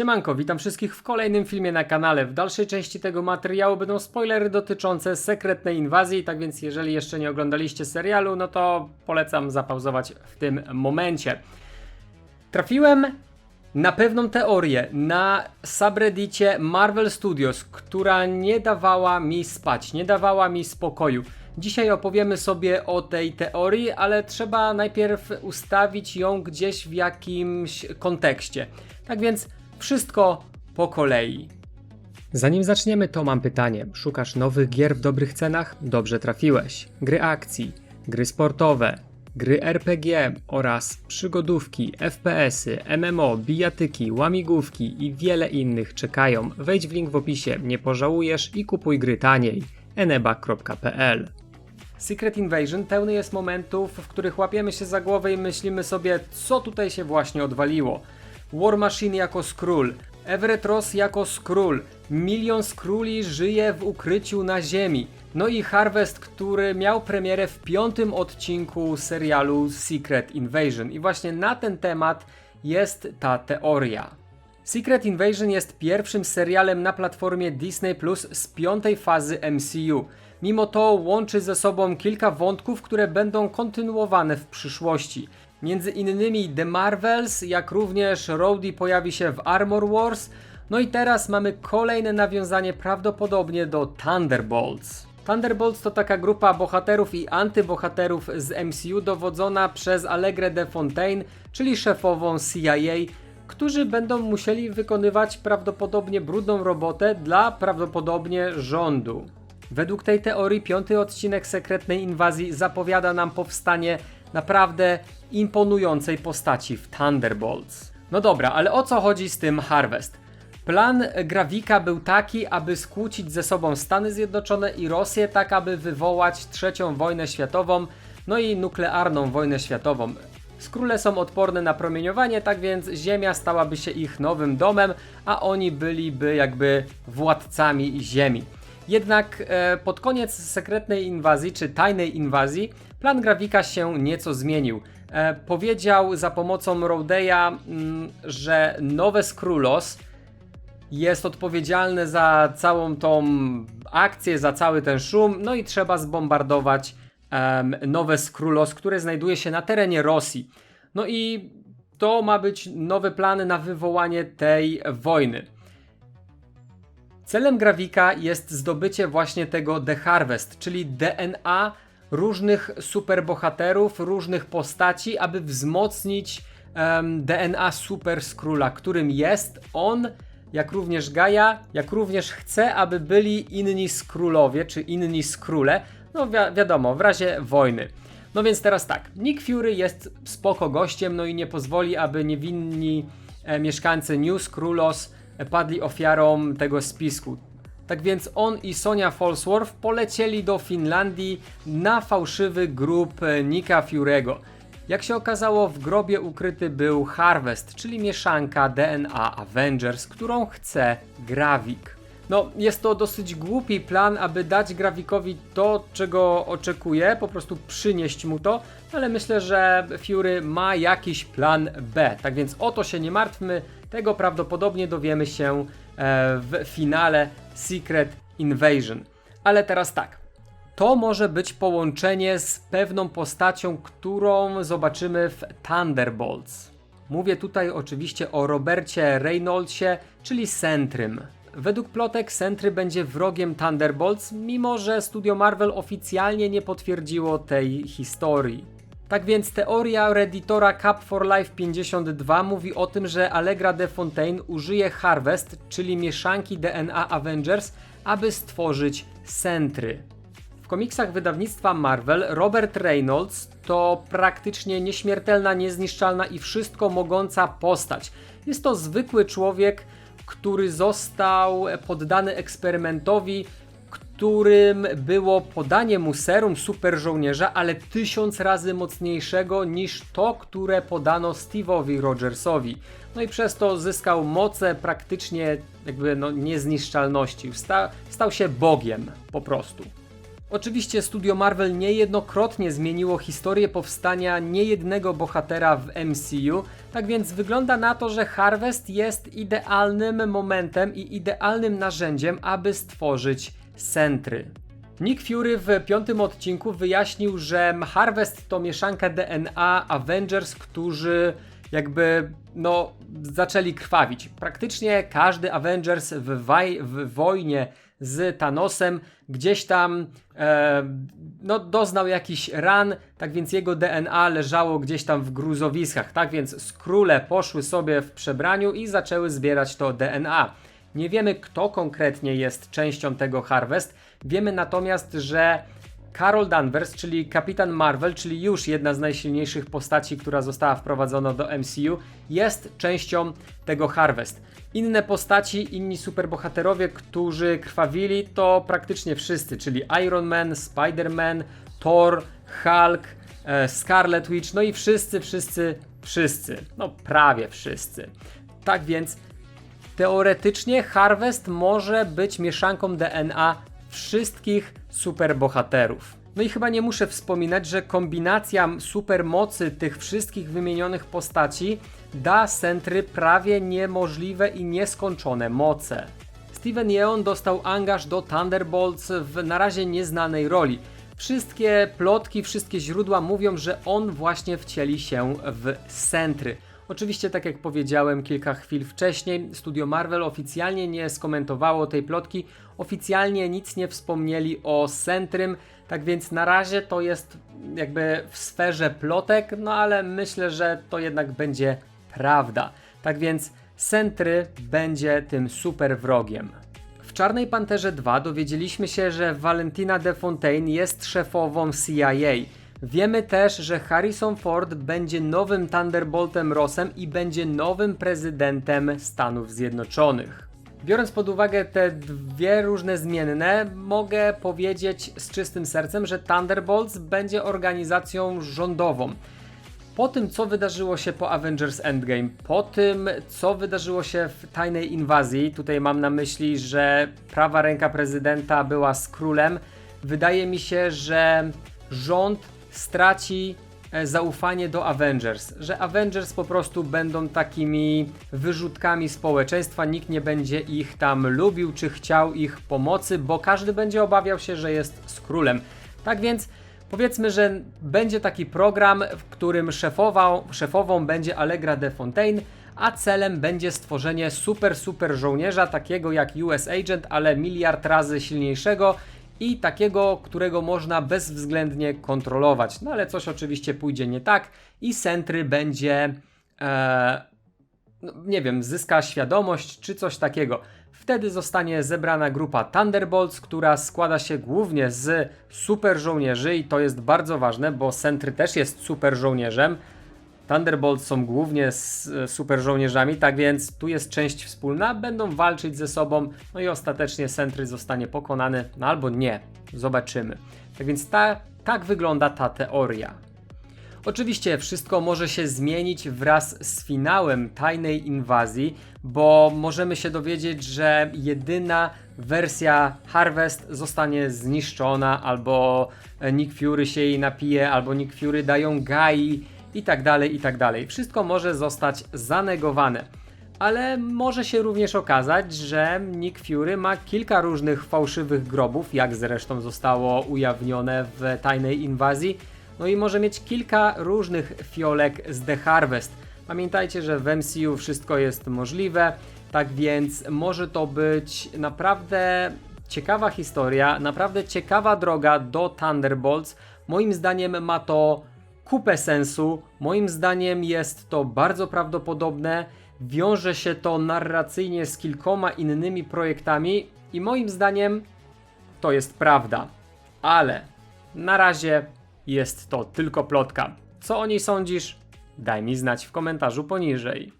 Siemanko, witam wszystkich w kolejnym filmie na kanale. W dalszej części tego materiału będą spoilery dotyczące sekretnej inwazji, tak więc jeżeli jeszcze nie oglądaliście serialu, no to polecam zapauzować w tym momencie. Trafiłem na pewną teorię na subreddicie Marvel Studios, która nie dawała mi spać, nie dawała mi spokoju. Dzisiaj opowiemy sobie o tej teorii, ale trzeba najpierw ustawić ją gdzieś w jakimś kontekście. Tak więc wszystko po kolei. Zanim zaczniemy, to mam pytanie. Szukasz nowych gier w dobrych cenach? Dobrze trafiłeś. Gry akcji, gry sportowe, gry RPG oraz przygodówki, FPS-y, MMO, bijatyki, łamigłówki i wiele innych czekają. Wejdź w link w opisie, nie pożałujesz i kupuj gry taniej. eneba.pl Secret Invasion pełny jest momentów, w których łapiemy się za głowę i myślimy sobie, co tutaj się właśnie odwaliło. War Machine jako Skrull, Everett Ross jako Skrull, milion Skrulli żyje w ukryciu na ziemi. No i Harvest, który miał premierę w piątym odcinku serialu Secret Invasion. I właśnie na ten temat jest ta teoria. Secret Invasion jest pierwszym serialem na platformie Disney Plus z piątej fazy MCU. Mimo to łączy ze sobą kilka wątków, które będą kontynuowane w przyszłości. Między innymi The Marvels, jak również Rhodey pojawi się w Armor Wars. No i teraz mamy kolejne nawiązanie prawdopodobnie do Thunderbolts. Thunderbolts to taka grupa bohaterów i antybohaterów z MCU dowodzona przez Allegrę de Fontaine, czyli szefową CIA, którzy będą musieli wykonywać prawdopodobnie brudną robotę dla prawdopodobnie rządu. Według tej teorii piąty odcinek sekretnej inwazji zapowiada nam powstanie naprawdę imponującej postaci w Thunderbolts. No dobra, ale o co chodzi z tym Harvest? Plan Grawika był taki, aby skłócić ze sobą Stany Zjednoczone i Rosję, tak aby wywołać trzecią wojnę światową, no i nuklearną wojnę światową. Skróle są odporne na promieniowanie, tak więc Ziemia stałaby się ich nowym domem, a oni byliby jakby władcami Ziemi. Jednak e, pod koniec sekretnej inwazji, czy tajnej inwazji, plan Grawika się nieco zmienił. E, powiedział za pomocą Rodeya, mm, że nowe Skrulos jest odpowiedzialne za całą tą akcję, za cały ten szum, no i trzeba zbombardować nowe Skrulos, które znajduje się na terenie Rosji. No i to ma być nowy plan na wywołanie tej wojny. Celem Grawika jest zdobycie właśnie tego The Harvest, czyli DNA różnych superbohaterów, różnych postaci, aby wzmocnić em, DNA Super Skrulla, którym jest on, jak również Gaia, jak również chce, aby byli inni Skrullowie, czy inni Skrulle, no wi wiadomo, w razie wojny. No więc teraz tak, Nick Fury jest spoko gościem, no i nie pozwoli, aby niewinni e, mieszkańcy New Skrullos e, padli ofiarą tego spisku. Tak więc on i Sonia Falsworth polecieli do Finlandii na fałszywy grób Nika Fury'ego. Jak się okazało, w grobie ukryty był Harvest, czyli mieszanka DNA Avengers, którą chce Gravik. No, jest to dosyć głupi plan, aby dać Gravikowi to, czego oczekuje, po prostu przynieść mu to, ale myślę, że Fury ma jakiś plan B. Tak więc o to się nie martwmy, tego prawdopodobnie dowiemy się e, w finale Secret Invasion. Ale teraz tak. To może być połączenie z pewną postacią, którą zobaczymy w Thunderbolts. Mówię tutaj oczywiście o Robercie Reynoldsie, czyli Sentrym. Według plotek Sentry będzie wrogiem Thunderbolts, mimo że studio Marvel oficjalnie nie potwierdziło tej historii. Tak więc teoria redditora Cap for Life 52 mówi o tym, że Allegra de Fontaine użyje Harvest, czyli mieszanki DNA Avengers, aby stworzyć Sentry. W komiksach wydawnictwa Marvel Robert Reynolds to praktycznie nieśmiertelna, niezniszczalna i wszystko mogąca postać. Jest to zwykły człowiek, który został poddany eksperymentowi, którym było podanie mu serum super żołnierza, ale tysiąc razy mocniejszego niż to, które podano Steve'owi Rogersowi. No i przez to zyskał moce praktycznie jakby no, niezniszczalności. Sta, stał się bogiem po prostu. Oczywiście studio Marvel niejednokrotnie zmieniło historię powstania niejednego bohatera w MCU, tak więc wygląda na to, że Harvest jest idealnym momentem i idealnym narzędziem, aby stworzyć Sentry. Nick Fury w piątym odcinku wyjaśnił, że Harvest to mieszanka DNA Avengers, którzy jakby no zaczęli krwawić. Praktycznie każdy Avengers w, w wojnie z Thanosem gdzieś tam e, no, doznał jakiś ran, tak więc jego DNA leżało gdzieś tam w gruzowiskach. Tak więc skróle poszły sobie w przebraniu i zaczęły zbierać to DNA. Nie wiemy, kto konkretnie jest częścią tego Harvest. Wiemy natomiast, że Carol Danvers, czyli Kapitan Marvel, czyli już jedna z najsilniejszych postaci, która została wprowadzona do MCU, jest częścią tego Harvest. Inne postaci, inni superbohaterowie, którzy krwawili, to praktycznie wszyscy, czyli Iron Man, Spider-Man, Thor, Hulk, e, Scarlet Witch, no i wszyscy, wszyscy, wszyscy. No prawie wszyscy. Tak więc Teoretycznie Harvest może być mieszanką DNA wszystkich superbohaterów. No i chyba nie muszę wspominać, że kombinacja supermocy tych wszystkich wymienionych postaci da Sentry prawie niemożliwe i nieskończone moce. Steven Yeun dostał angaż do Thunderbolts w na razie nieznanej roli. Wszystkie plotki, wszystkie źródła mówią, że on właśnie wcieli się w Sentry. Oczywiście, tak jak powiedziałem kilka chwil wcześniej, studio Marvel oficjalnie nie skomentowało tej plotki, oficjalnie nic nie wspomnieli o Centrym, tak więc na razie to jest jakby w sferze plotek, no ale myślę, że to jednak będzie prawda. Tak więc Sentry będzie tym super wrogiem. W Czarnej Panterze 2 dowiedzieliśmy się, że Valentina de Fontaine jest szefową CIA. Wiemy też, że Harrison Ford będzie nowym Thunderboltem Rossem i będzie nowym prezydentem Stanów Zjednoczonych. Biorąc pod uwagę te dwie różne zmienne, mogę powiedzieć z czystym sercem, że Thunderbolts będzie organizacją rządową. Po tym, co wydarzyło się po Avengers Endgame, po tym, co wydarzyło się w tajnej inwazji, tutaj mam na myśli, że prawa ręka prezydenta była z królem, wydaje mi się, że rząd straci e, zaufanie do Avengers, że Avengers po prostu będą takimi wyrzutkami społeczeństwa, nikt nie będzie ich tam lubił czy chciał ich pomocy, bo każdy będzie obawiał się, że jest z królem. Tak więc powiedzmy, że będzie taki program, w którym szefową, będzie Allegra de Fontaine, a celem będzie stworzenie super, super żołnierza, takiego jak US Agent, ale miliard razy silniejszego i takiego, którego można bezwzględnie kontrolować. No ale coś oczywiście pójdzie nie tak i Sentry będzie, e, no, nie wiem, zyska świadomość czy coś takiego. Wtedy zostanie zebrana grupa Thunderbolts, która składa się głównie z super żołnierzy i to jest bardzo ważne, bo Sentry też jest super żołnierzem. Thunderbolts są głównie z e, super żołnierzami, tak więc tu jest część wspólna, będą walczyć ze sobą, no i ostatecznie Sentry zostanie pokonany, no albo nie, zobaczymy. Tak więc ta, tak wygląda ta teoria. Oczywiście wszystko może się zmienić wraz z finałem tajnej inwazji, bo możemy się dowiedzieć, że jedyna wersja Harvest zostanie zniszczona, albo Nick Fury się jej napije, albo Nick Fury dają Gai i tak dalej, i tak dalej. Wszystko może zostać zanegowane. Ale może się również okazać, że Nick Fury ma kilka różnych fałszywych grobów, jak zresztą zostało ujawnione w tajnej inwazji. No i może mieć kilka różnych fiolek z The Harvest. Pamiętajcie, że w MCU wszystko jest możliwe, tak więc może to być naprawdę ciekawa historia, naprawdę ciekawa droga do Thunderbolts. Moim zdaniem ma to kupę sensu. Moim zdaniem jest to bardzo prawdopodobne. Wiąże się to narracyjnie z kilkoma innymi projektami i moim zdaniem to jest prawda. Ale na razie jest to tylko plotka. Co o niej sądzisz? Daj mi znać w komentarzu poniżej.